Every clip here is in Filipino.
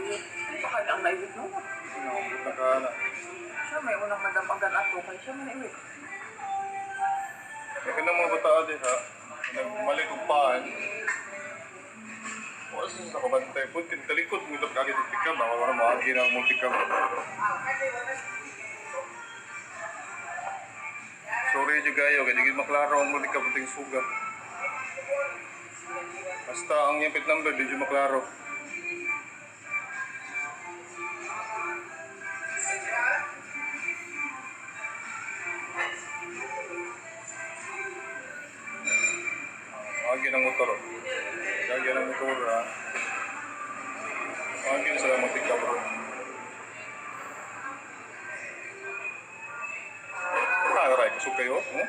naiwit. Baka na ang naiwit no. Sinabot na ka na. Siya may unang madamagan ato kay siya may naiwit. Kaya ka ng mga bataan din ha. Nagmalik kong paan. Wala sa kabantay. Puntin talikod mo ito kagad yung tikam. Wala na maagi na mong tikam. Sorry dyan kayo. Kaya di maklaro ang mga tikam. Puting sugat. Basta ang yapit number, di dyan maklaro. Agi ng motor. Agi ng motor ha. Agi na sila matika bro. Ah, right. Sukay oh. Hmm?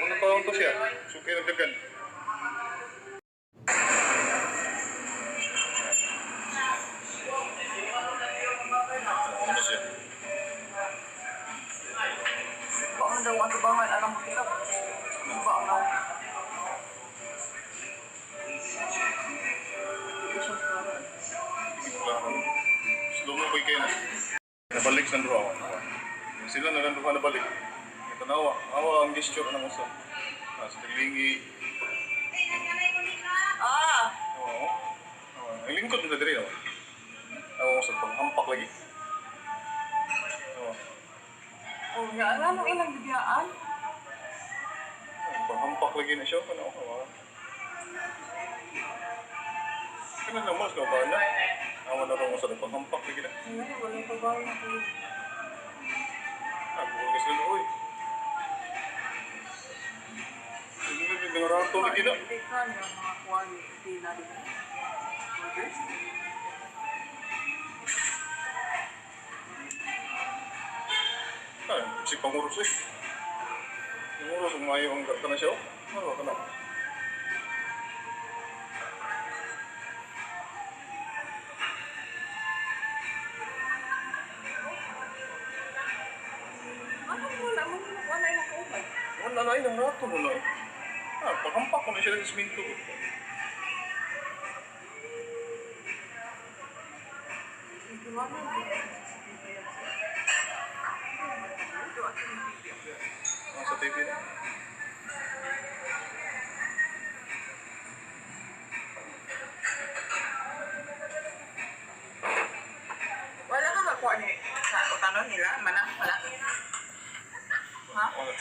Ano pa to siya? Sukay ng dagan. Ano daw ang tubangan mo kita. Ano ba ang Sila na lang duha nabalik. Ito na awa. Awa ang gesture ng usa. Ah, sa naglingi. Ah! Oo. Oo. Ang lingkod na diri. Awa. Awa sa paghampak lagi. Oo. Oh, nga mo ilang bibiyaan. Paghampak lagi na siya. Ano? Awa. Kaya na mas na ba na? Awa na rin mo sa paghampak lagi na. Ngayon, wala yung tubangan ako. Ah, bukas ka sila. Uy. Hindi na yung rato lagi na. Hindi ka niya mga quality na rin. Orders? Ah, si pangurus eh. Pangurus, umayo ang ka na siya. oh. Ano ka na? Ah, sa TV na. Wala ka makuha ni sa utanon nila? Mana? Wala? Ha? Wala.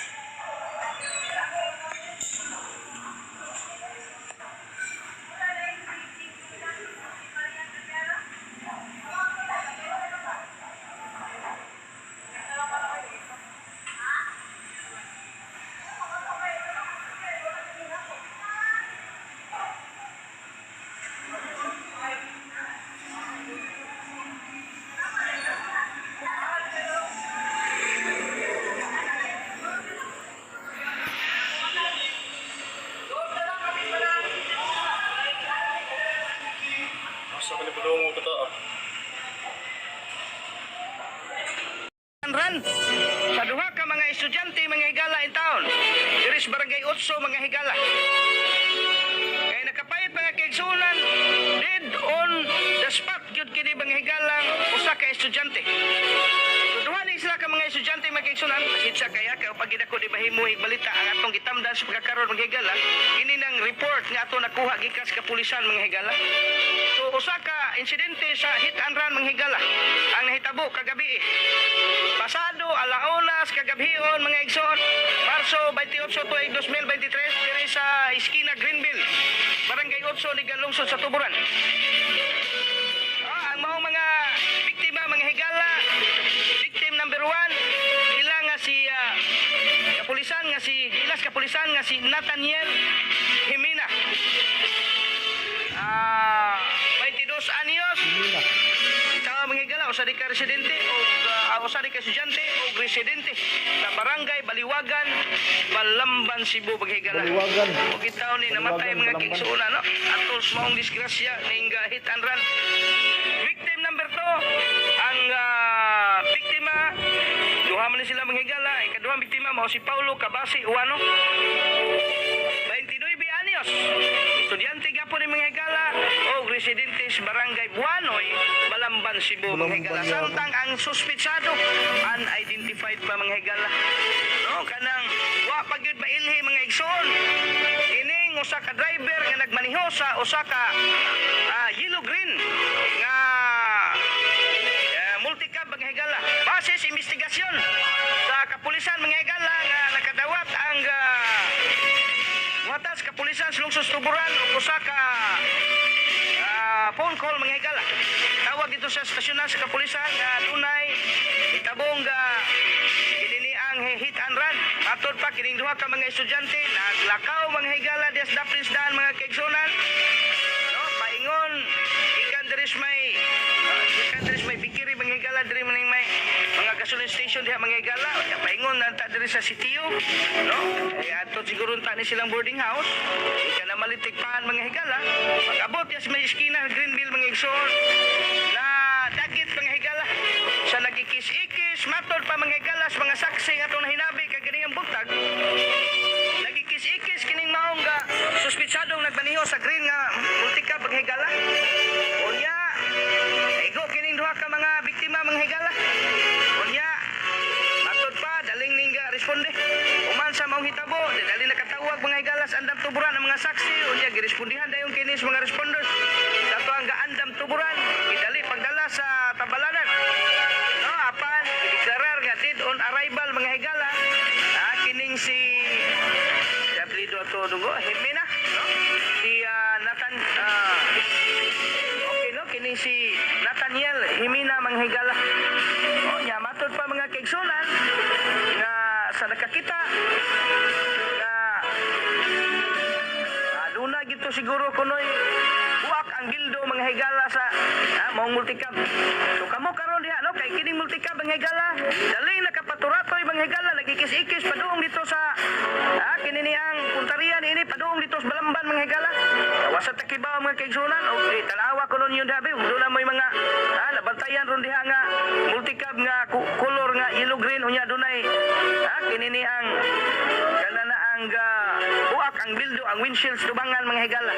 Ran, sa duha ka mga estudyante mga higala in town. Diris barangay Otso mga higala. Kay nakapayat mga kaigsunan, dead on the spot gyud kini mga higalang usa ka estudyante. Ni sila ka mga estudyante mga kaigsunan, pasitsa kaya kay pag ako di mahimo balita ang atong gitamdan sa pagkakaroon mga higala, kini nang report nga ato nakuha gikan sa kapulisan mga higala. So usa ka insidente sa hit and run mga higala ang nahitabo kagabi. Pasado alaunas kagabhion mga igsoon Marso 28 tuig 2023 diri sa Iskina Greenville Barangay 8 Ligan Lungsod sa Tuburan kapulisan nga si Nathaniel Jimena ah 22 anyos Ikaw mga higala, usa di ka residente o uh, usa di ka estudyante o residente sa barangay Baliwagan, Balamban, Cebu mga higala. Baliwagan. O kitaw ni namatay mga kigsuna no. Atol sa maong disgrasya ning uh, hit and run. Victim number 2 ang uh, ni sila mga higala. Ikaduhang biktima mao si Paulo Cabasi Uwano. 29 anyos. Estudyante gapon ni mga higala o residente sa barangay Buanoy, Balamban, Cebu mga higala. Balamban, yabo. Samtang ang suspitsado unidentified pa mga higala. No, kanang wa pa gyud mailhi mga igsoon. Ining usa ka driver nga nagmaniho sa usa ka ah, yellow green nga eh, multicab mga higala. Base sa investigasyon Tuburan o usa ka ah, phone call mga higala. Tawag dito sa stasyonan sa kapulisan nga dunay itabong nga kinini ang hit and run. Matod pa kining duha ka mga estudyante naglakaw mga higala des daplis daan mga kaigsunan. No, paingon ikan diris may ah, ikan higala diri maning may mga gasoline station diha mga higala. Ya paingon na ta diri sa sitio. No? Ay ato siguro ta ni silang boarding house. Ika na malitigpaan mga higala. Pag-abot yas may iskina Greenville mga igsoon na dagit mga higala sa nagikis-ikis matod pa mga higala sa mga saksi nga itong hinabi kay ganiyang butag nagikis-ikis kining maong nga suspitsadong nagbaniho sa green nga responde uman sa maong hitabo dali nakatawag mga higala sa andam tuburan ang mga saksi. Unya girespondihan dayon kini mga responders. Sa to ang gaandam tuburan idali pagdala sa tabalanan. No apan deklarar nga dead on arrival mga higala ah, kining si Apelido ato dugo Himena no? Si ah, Nathan ah, okay no? Kining si Nathaniel Himina mga higala siguro kunoy buak ang gildo mga higala sa ah, maong multicab. So kamo karon diha no? Kay kining multicab mga higala. Daling nakapaturatoy mga higala. Nagikis-ikis paduong dito sa ah, kini ni ang puntarian ini paduong dito sa balamban mga higala. Wasa takibaw mga kaigsunan. Okay tanawa nun yun dabi. Doon may mga ah, nabantayan ron diha nga multicab nga color nga yellow green. Unya dunay ah, kini ni ang kana na ang ah, buak ang bildo ang windshield tubangan mga higala.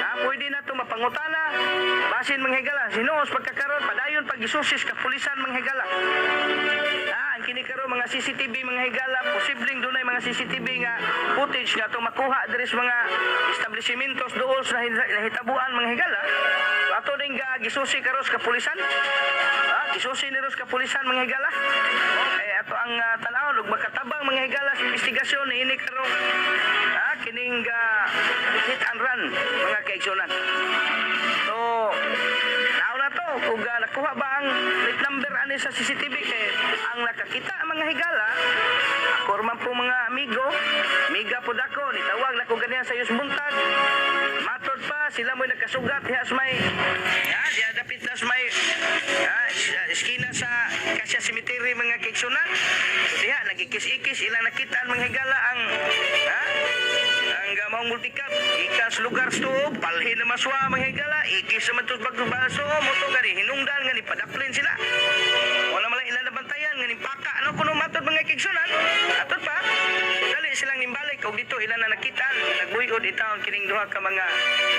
Ah, pwede na to mapangutana. Basin mga higala. Sinuos pagkakaroon padayon pag isusis ka pulisan mga higala. Ah, ang kini karo mga CCTV mga higala. Posibleng dunay mga CCTV nga footage nga to makuha diri sa mga establishmentos dool hin- nahitabuan mga higala. Ato ding ga gisusi karos ka pulisan ah, gisusi ni ros ka pulisan mga higala. Okay ato ang uh, tanaw ug makatabang mga higala sa investigasyon ni ini karo ah, kining ah, hit and run mga kaigsunan so Now na to, kung uh, nakuha ba ang plate number ani sa CCTV kay ang nakakita mga higala, ako man po mga amigo, miga po dako, nitawag na ko ganyan sa Yus Buntag. Matod pa, sila mo'y nagkasugat, diha sa may, ya, diha dapit na sa may, ya, eskina sa Diha, nagikis-ikis, ilang nakita ang mga higala ang, ha, ang gamang multicab ikas lugar sto palhin na maswa mga higala ikis sa matus bagbaso mo to gani hinungdan gani padaplin sila. Wala malang ilan na bantayan gani paka ano kuno matod mga kigsunan atod pa? Dali silang nimbalik og dito ilan na nakitaan nagbuyod itaon kining duha ka mga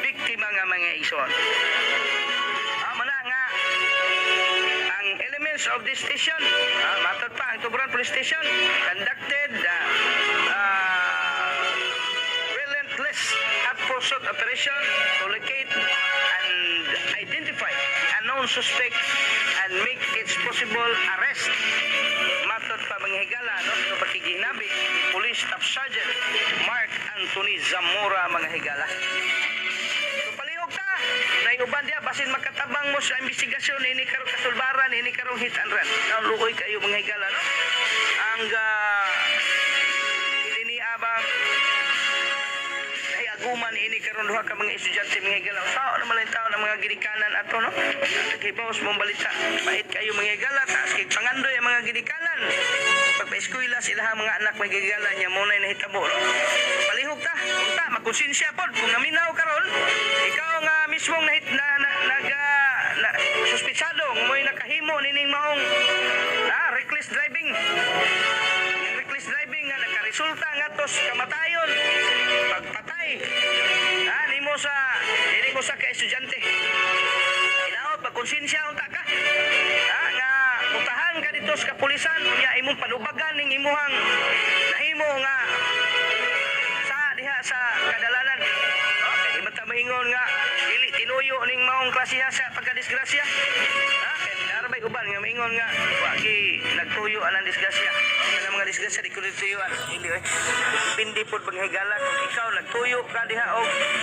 biktima nga mga ison elements of this station ah, matod pa ang tuburan police station conducted ah, ah, relentless pursuit operation to locate and identify the unknown suspect and make its possible arrest. Matod pa mga higala, no? Ito pakiginabi, Police Staff Sergeant Mark Anthony Zamora mga higala. Ta, naiuban diya, basin makatabang mo sa investigasyon, ini karong kasulbaran, ini karong hit and run. Lukoy kayo mga higala, no? Ang uh, ay aguman ini karon duha ka mga estudyante mga higala sao naman lang tao ng mga ginikanan ato no? Kay bawas mong balita bait kayo mga higala taas kay pangandoy ang mga ginikanan. Pag pa-eskwela sila mga anak mga higala niya muna nahitabo no? Palihog ta unta makonsensya pod. Kung naminaw karon ikaw nga mismong nahit na, na, nag ah, na, suspitsado mo'y nakahimo nining maong ah, reckless driving. Gantos kamatayon pagpatay ha nimo sa dili mo sa ka estudyante Inaot, magkonsensya unta ka. Ha, nga utahan ka dito sa kapulisan, unya imong panubagan ning imuhang nahimo nga sa diha sa kadalanan. Okay, di ta maingon nga dili tinuyo ning maong klasiha sa pagkadisgrasya. Ha, kay narabay uban nga maingon nga wa gi nagtuyo anang disgrasya. Ano mga disgrasya di ko tuyuan. Dili oy. Depende pod panghigala kung ikaw nagtuyo ka diha og